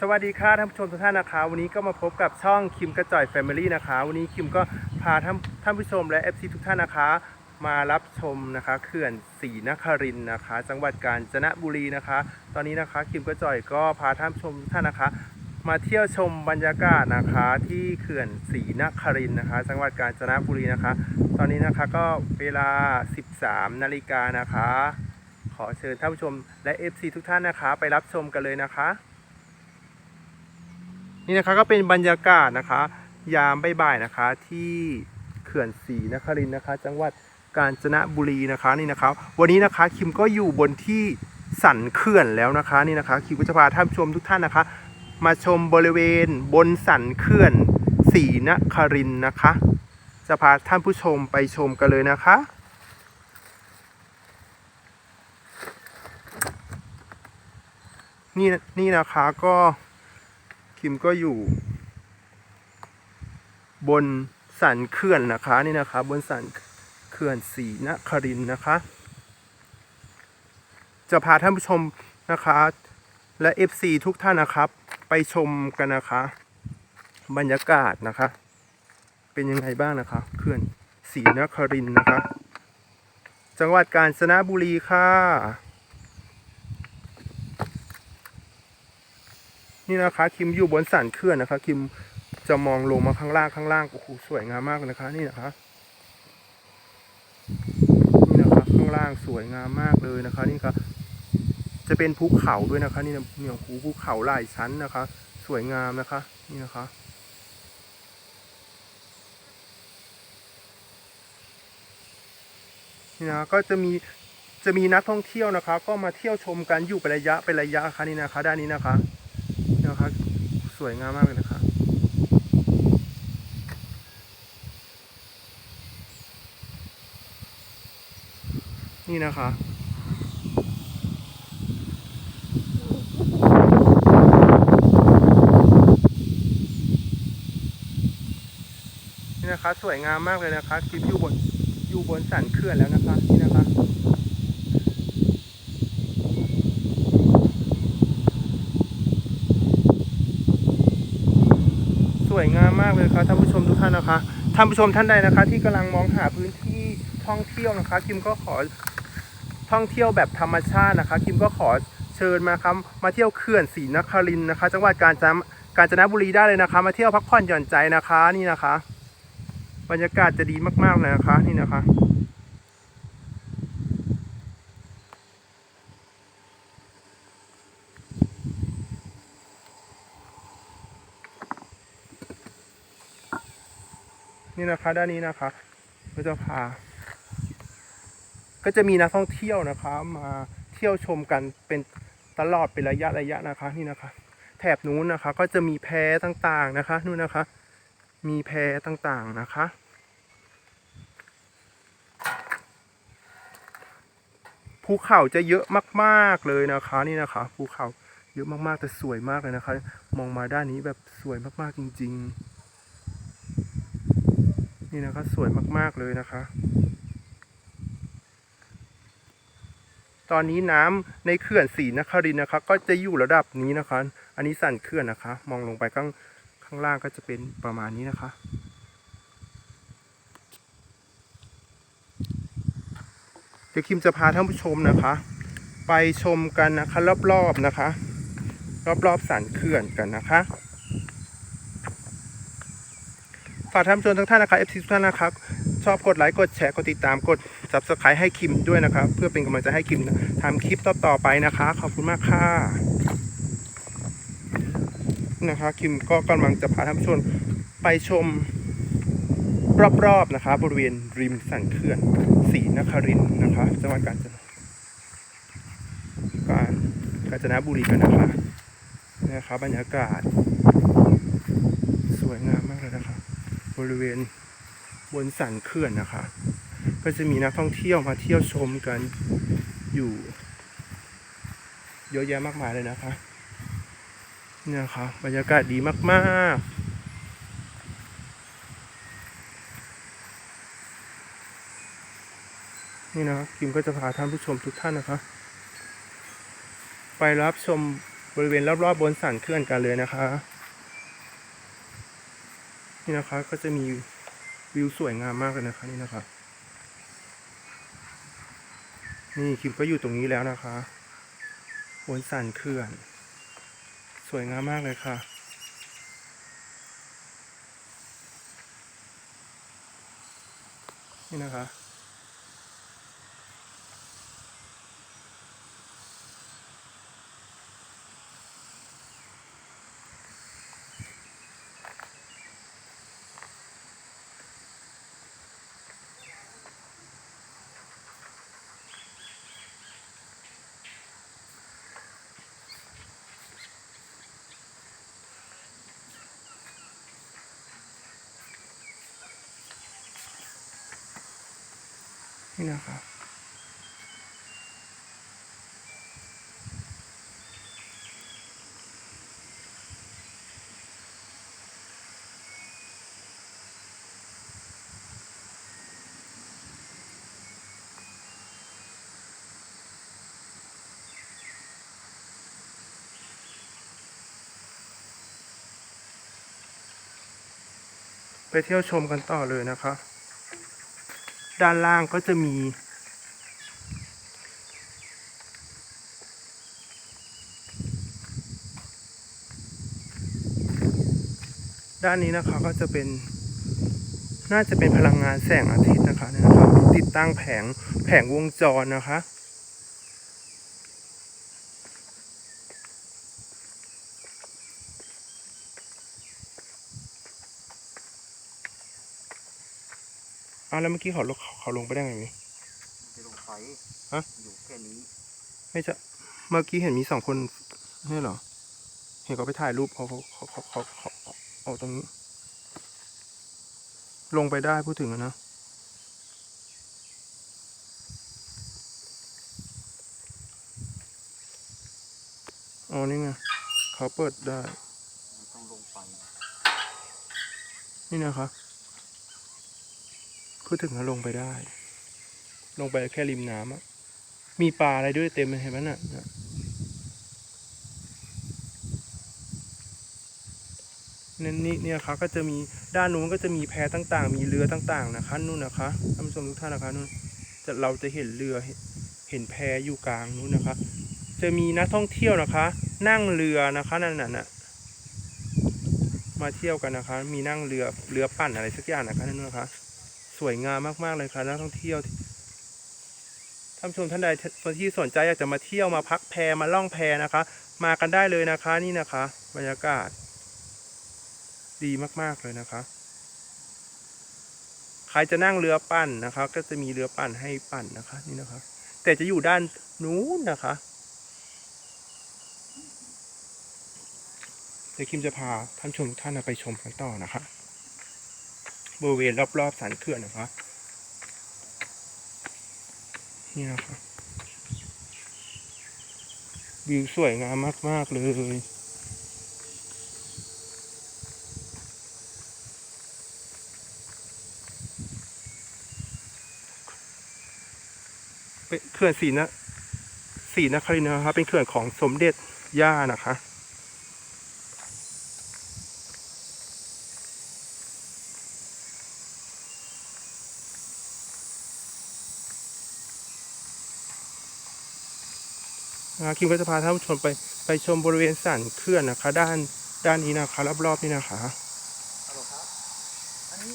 สวัสดีค่ะท่านผู้ชมทุกท่านนะคะ วันนี้ก็มาพบกับช่องคิมกระจ่อยแฟมิลี่นะคะ วันนี้คิมก็พาท่านท่านผู้ชมและ FC ทุกท่านนะคะ มารับชมนะคะเขื่อนศรีนครินทร์นะคะ จังหวัดกาญจนบุรีนะคะ ตอนนี้นะคะคิมกระจ่อยก็พาท่านผู้ชมทุกท่านนะคะ มาเที่ยวชมบรรยากาศนะคะที่เขื่อนศรีนครินทร์นะคะ จังหวัดกาญจนบุรีนะคะ ตอนนี้นะคะก็เวลา 13นาฬิกานะคะ ขอเชิญท่านผู้ชมและ FC ทุกท่านนะคะ ไปรับชมกันเลยนะคะ นี่นะคะก็เป็นบรรยากาศนะคะ ยามบ่ายๆนะคะ ที่เขื่อนศรีนครินนะคะ จังหวัดกาญจนบุรีนะคะนี่นะครับ วันนี้นะคะคิมก็อยู่บนที่สันเขื่อนแล้วนะคะนี่นะคะคิมก็จะพาท่านผู้ชมทุกท่านนะคะ มาชมบริเวณบนสันเขื่อนศรีนครินนะคะ จะพาท่านผู้ชมไปชมกันเลยนะคะนี่นี่นะคะก็ิมก็อยู่ บนสันเขื่อนนะคะนี่นะคะ บนสันเขื่อนศรีนครินนะคะ จะพาท่านผู้ชมนะคะ และ FC ทุกท่านนะครับ ไปชมกันนะคะ บรรยากาศนะคะ เป็นยังไงบ้างนะคะเขื่อนศรีนครินนะคะ จังหวัดกาญจนบุรีค่ะ นี่นะคะคิมอยู่บนสันเขื่อนนะคะ คิมจะมองลงมาข้างล่างข้างล่างโอ้โหสวยงามมากนะคะ นี่นะคะนี่นะคะข้างล่างสวยงามมากเลยนะคะ นี่ครับจะเป็นภูเขาด้วยนะคะ นี่นะเนี่ยโอ้โหภูเขาหลายชั้นนะคะ สวยงามนะคะ นี่นะคะนี่นะก็จะมีจะมีนักท่องเที่ยวนะคะ ก็มาเที่ยวชมกันอยู่เป็นระยะเป็นระยะค่ะนี่นะคะ ด้านนี้นะคะ สวยงามมากเลยนะคะนี่นะคะนี่นะคะสวยงามมากเลยนะคะคลิปอยู่บนอยู่บนสันเขื่อนแล้วนะคะนี่นะคะ วยงามมากเลยครับท่านผู้ชมทุกท่านนะคะท่านผู้ชมท่านใดนะคะ ที่กำลังมองหาพื้นที่ท่องเที่ยวนะคะคิมก็ขอท่องเที่ยวแบบธรรมชาตินะคะ คิมก็ขอเชิญมาครับมาเที่ยวเขื่อนศรีนครินนะคะ จังหวัดกาญจนกาญจนบุรีได้เลยนะคะ มาเที่ยวพักผ่อนหย่อนใจนะคะนี่นะคะ บรรยากาศจะดีมากๆเลยนะคะนี่นะคะ นี่นะคะ ด้านนี้นะคะก็จะพา ก็จะมีนักท่องเที่ยวนะคะ มาเที่ยวชมกันเป็นตลอดเป็นระยะระยะนะคะ นี่นะคะ แถบนู้นนะคะ ก็จะมีแพต่างๆนะคะนู่นนะคะ มีแพต่างๆนะคะภูเขาจะเยอะมากๆเลยนะคะนี่นะคะภูเขาเยอะมากๆแต่สวยมากเลยนะคะ มองมาด้านนี้แบบสวยมากๆจริง ๆ นี่นะคะสวยมากๆเลยนะคะ ตอนนี้น้ำในเขื่อนศรีนครินนะคะ ก็จะอยู่ระดับนี้นะคะ อันนี้สันเขื่อนนะคะ มองลงไปข้างข้างล่างก็จะเป็นประมาณนี้นะคะเดี๋ยวคิมจะพาท่านผู้ชมนะคะ ไปชมกันนะคะ รอบๆนะคะ รอบๆสันเขื่อนกันนะคะากท่านผู้ชมทุกท่านนะครับ FC ทุกท่านนะครับ ชอบกดไลค์กดแชร์กดติดตามกด subscribe ให้คิมด้วยนะครับ เพื่อเป็นกำลังใจให้คิมทำคลิปต่อๆไปนะคะ ขอบคุณมากค่ะนะคะคิมก็กำลังจะพาท่านผู้ชมไปชมรอบๆนะคะ บริเวณริมสันเขื่อนศรีนครินนะคะจังหวัดกาญจนการกาญจนบุรีกันนะคะนะคะบรรยากาศ สวยงามมากเลยนะคะ บริเวณบนสันเขื่อนนะคะ ก็จะมีนักท่องเที่ยวมาเที่ยวชมกันอยู่ เยอะแยะมากมายเลยนะคะเนี่ยนะคะบรรยากาศดีมากๆนี่นะคิมก็จะพาท่านผู้ชมทุกท่านนะคะ ไปรับชมบริเวณรอบๆบบนสันเขื่อนกันเลยนะคะ นี่นะคะก็จะมีวิวสวยงามมากเลยนะคะนี่นะคะ นี่คิมก็อยู่ตรงนี้แล้วนะคะวนสันเขื่อน สวยงามมากเลยค่ะนี่นะคะ นี่นะคะไปเที่ยวชมกันต่อเลยนะคะ ด้านล่างก็จะมี ด้านนี้นะคะก็จะเป็น น่าจะเป็นพลังงานแสงอาทิตย์นะคะนะครับติดตั้งแผงแผงวงจรนะคะาวแล้วเมื่อกี้เขาลงเขาลงไปได้ไงนี่จะลงไฟฮะอยู่แค่นี้ ไม่ใช่เมื่อกี้เห็นมีสองคนไม่ใช่เหรอ เห็นเขาไปถ่ายรูปเขาเขาเขาเขาเขาเขาเอาตรงนี้ ลงไปได้พูดถึงอะนะอ๋อนี่ไงเขาเปิดได้มันต้องลงไปนี่นะคะ พูดถึงแล้วลงไปได้ ลงไปแค่ริมน้ำอะมีปลาอะไรด้วยเต็มเลยเห็นไหมน่ะนั่นนี่เนี่ยครับก็จะมีด้านนู้นก็จะมีแพต่างๆ มีเรือต่างๆนะคะนู่นนะคะท่านผู้ชมทุกท่านนะคะนู่นจะเราจะเห็นเรือเห็นแพอยู่กลางนู้นนะคะ จะมีนักท่องเที่ยวนะคะ นั่งเรือนะคะนั่นน่ะน่ะมาเที่ยวกันนะคะ มีนั่งเรือเรือปั่นอะไรสักอย่างนะคะนั่นนะคะ สวยงามมากๆเลยค่ะนักท่องเที่ยวท่านชมท่านใดที่สนใจอยากจะมาเที่ยวมาพักแพมาล่องแพนะคะ มากันได้เลยนะคะนี่นะคะ บรรยากาศ ดีมากๆเลยนะคะ ใครจะนั่งเรือปั่นนะคะ ก็จะมีเรือปั่นให้ปั่นนะคะ นี่นะคะ แต่จะอยู่ด้านนู้นนะคะเดี๋ยวคิมจะพาท่านชมท่านไปชมกันต่อนะคะ บริเวณรอบๆสันเขื่อนนะคะนี่นะคะวิวสวยงามมาก ๆ เลย เป็นเขื่อนศรีนะศรีนครินนะครับ เป็นเขื่อนของสมเด็จย่านะคะ นะคะคิมก็จะพาท่านผู้ชมไปไปชมบริเวณสันเขื่อนนะคะ ด้านด้านนี้นะคะรอบๆนี้นะคะฮัลโหลครับนี่นะครับอันนี้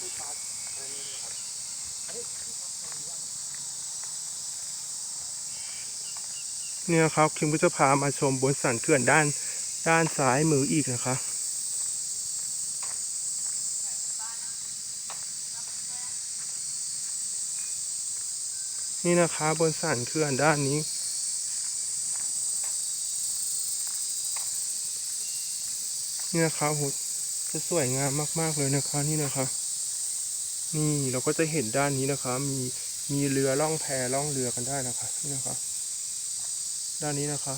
ที่ปาร์ตรงนี้ว่าเนี่ยครับคิมก็จะพามาชมบนสันเขื่อนด้านด้านซ้ายมืออีกนะคะนี่นะคะบนสันเขื่อนด้านนี้ นี่นะคะโหจะสวยงามมาก ๆ เลยนะคะนี่นะคะ นี่เราก็จะเห็นด้านนี้นะคะ มีมีเรือล่องแพล่องเรือกันได้นะคะนี่นะคะ ด้านนี้นะคะ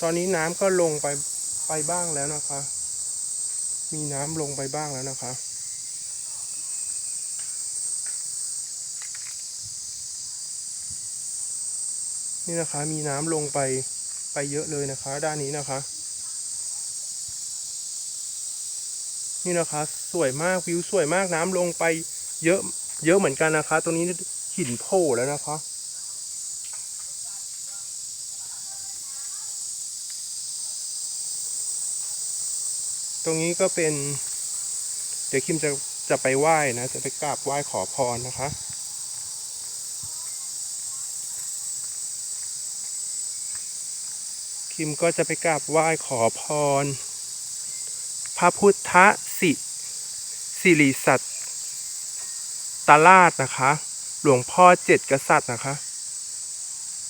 ตอนนี้น้ำก็ลงไปไปบ้างแล้วนะคะ มีน้ำลงไปบ้างแล้วนะคะ นี่นะคะ มีน้ำลงไปไปเยอะเลยนะคะ ด้านนี้นะคะ นี่นะคะ สวยมากวิวสวยมากน้ำลงไปเยอะเยอะเหมือนกันนะคะ ตรงนี้หินโผล่แล้วนะคะ ตรงนี้ก็เป็น เดี๋ยวคิมจะจะไปไหว้นะ จะไปกราบไหว้ขอพรนะคะ คิมก็จะไปกราบไหว้ขอพร พระพุทธสิสิริสัตตราชนะคะ หลวงพ่อเจ็ดกษัตริย์นะคะ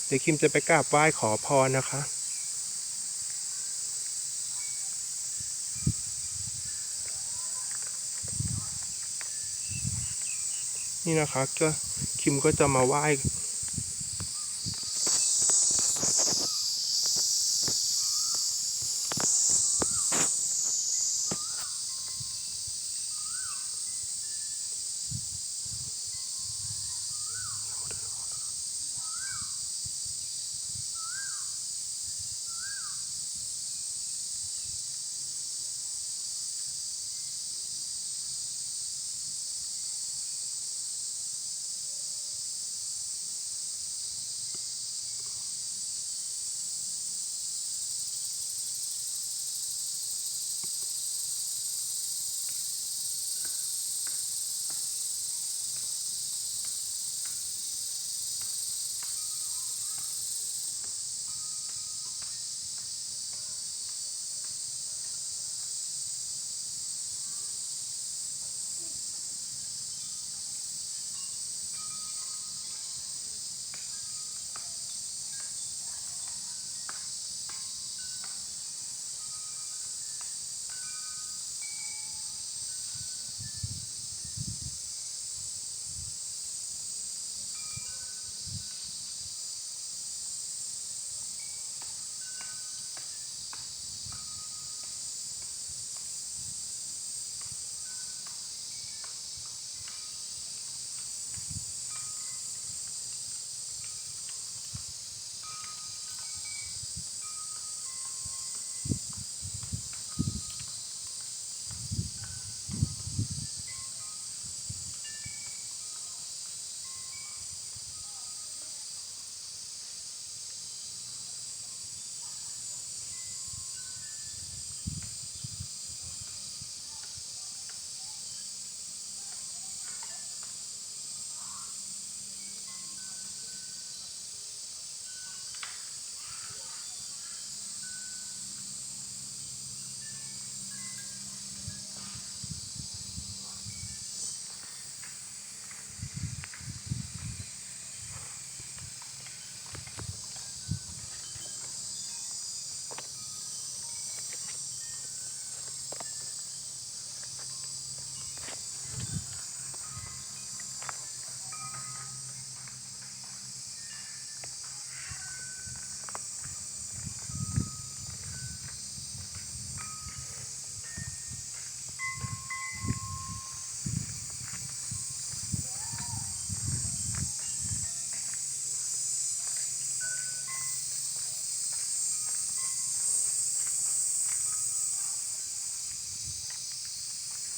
เดี๋ยวคิมจะไปกราบไหว้ขอพรนะคะนี่นะคะก็คิมก็จะมาไหว้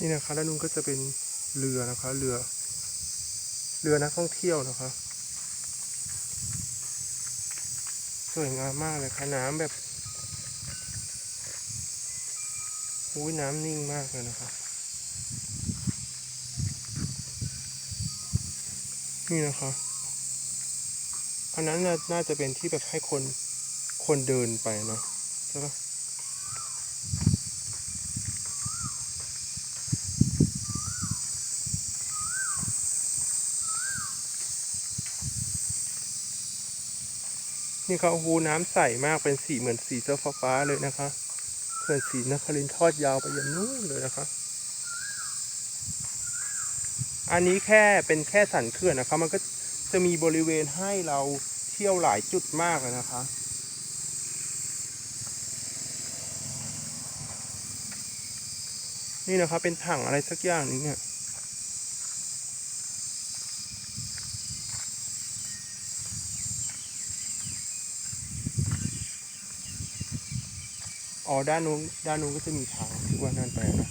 นี่นะคะด้านนู้นก็จะเป็นเรือนะคะ เรือ เรือนักท่องเที่ยวนะคะ สวยงามมากเลยค่ะน้ำแบบอุ้ยน้ำนิ่งมากเลยนะคะนี่นะคะอันนั้นน่าน่าจะเป็นที่แบบให้คนคนเดินไปเนาะใช่ปะ นี่ครับโอ้โหน้ำใสมากเป็นสีเหมือนสีเสื้อฟ้าเลยนะคะเขื่อนสีนครินทอดยาวไปยันนู่นเลยนะคะ อันนี้แค่เป็นแค่สันเขื่อนนะคะ มันก็จะมีบริเวณให้เราเที่ยวหลายจุดมากเลยนะคะ นี่นะคะเป็นถังอะไรสักอย่างนึงเนี่ย อ๋อด้านนู้นด้านนู้นก็จะมีทางที่ว่านั่นไปนะ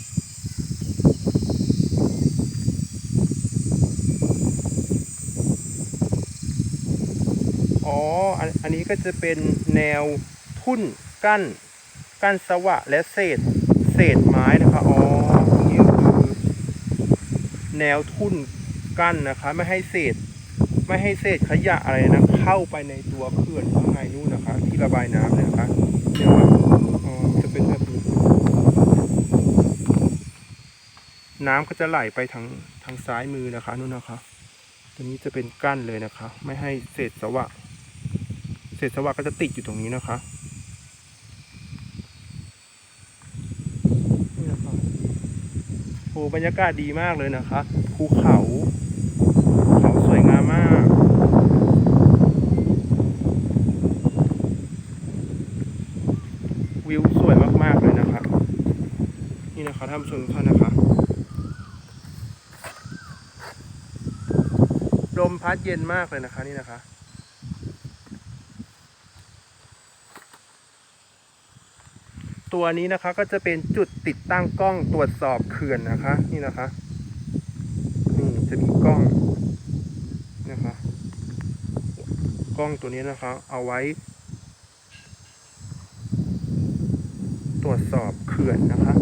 อ๋ออันนี้ก็จะเป็นแนวทุ่นกั้น กั้นสวะและเศษ เศษไม้นะคะอ๋อตรงนี้คือแนวทุ่นกั้นนะคะ ไม่ให้เศษ ไม่ให้เศษขยะอะไรนะ เข้าไปในตัวเขื่อนข้างในนู่นนะคะ ที่ระบายน้ำเนี่ยนะคะเนี่ยค่ะอ๋อ จะเป็นแบบนี้ น้ำก็จะไหลไปทางทางซ้ายมือนะคะนู่นนะคะ ตัวนี้จะเป็นกั้นเลยนะคะ ไม่ให้เศษสวะ เศษสวะก็จะติดอยู่ตรงนี้นะคะนี่นะคะโอ้บรรยากาศดีมากเลยนะคะ ภูเขาภูเขาสวยงามมาก วิวสวยมาก ๆ เลยนะครับ นี่นะครับท่านผู้ชมทุกท่านนะครับลมพัดเย็นมากเลยนะคะนี่นะคะตัวนี้นะคะก็จะเป็นจุดติดตั้งกล้องตรวจสอบเขื่อนนะคะ นี่นะคะนี่จะมีกล้องนะคะ กล้องตัวนี้นะคะ เอาไว้ ตรวจสอบเขื่อนนะคะ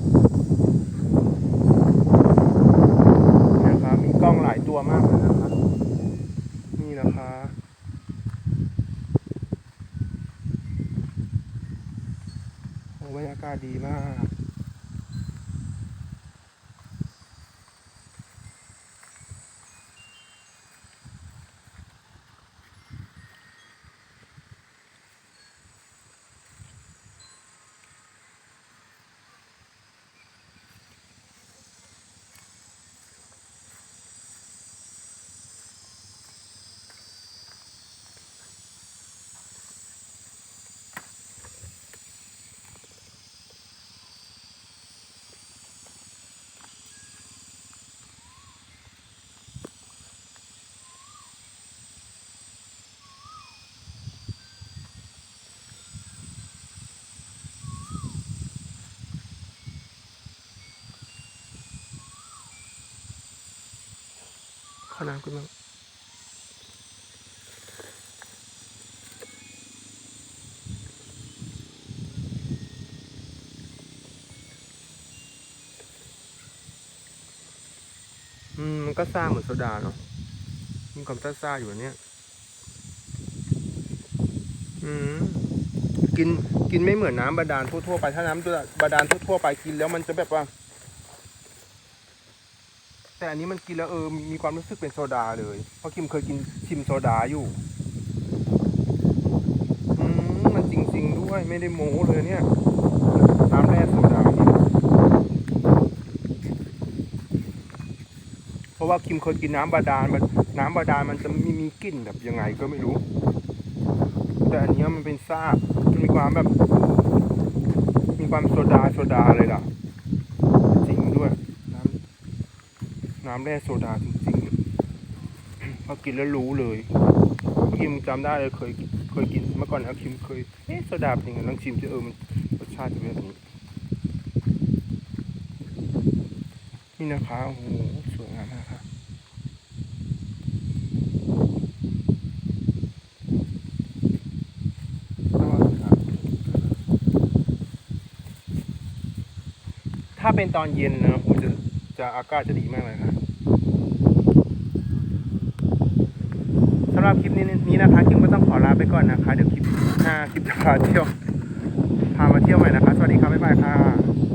มีกล้องหลายตัวมากเลยนะคะ นี่นะคะ โอ้บรรยาดีมาก ขน้ำขึ้นมาอืมมันก็ซ่าเหมือนโซดาเนาะมีความซ่าๆอยู่เนี้ยอืมกินกินไม่เหมือนน้ำบาดาลทั่วๆไปถ้าน้ำบาดาลทั่วๆไปกินแล้วมันจะแบบว่า แต่อันนี้มันกินแล้วเออมีความรู้สึกเป็นโซดาเลย เพราะคิมเคยกินชิมโซดาอยู่อืมมันจริง ๆ ด้วยไม่ได้โม้เลยเนี่ยน้ำแร่โซดาเนี่เพราะว่าคิมเคยกินน้ำบาดาลมันน้ำบาดาลมันจะมีมีกลิ่นแบบยังไงก็ไม่รู้ แต่อันเนี้ยมันเป็นซามันมีความแบบ มีความโซดาโซดาเลยล่ะ จริงด้วย น้ำ น้ำแร่โซดาจริงๆพอกินแล้วรู้เลยคิมจำได้เลยเคยเคยกินเมื่อก่อนนะคิมเคยเอ๊ะโซดาเป็นยังไงลองชิมจะเออมันรสชาติจะเป็นแบบนี้ นี่นะคะโอ้โหสวยงามมากค่ะถ้าเป็นตอนเย็นนะโอ้โหจะจะอากาศจะดีมากเลยค่ะสำหรับคลิปนี้นี้นะคะคิมก็ต้องขอลาไปก่อนนะคะเดี๋ยวคลิปหน้าคลิปจะพาเที่ยวพามาเที่ยวใหม่นะคะ สวัสดีครับบ๊ายบายค่ะ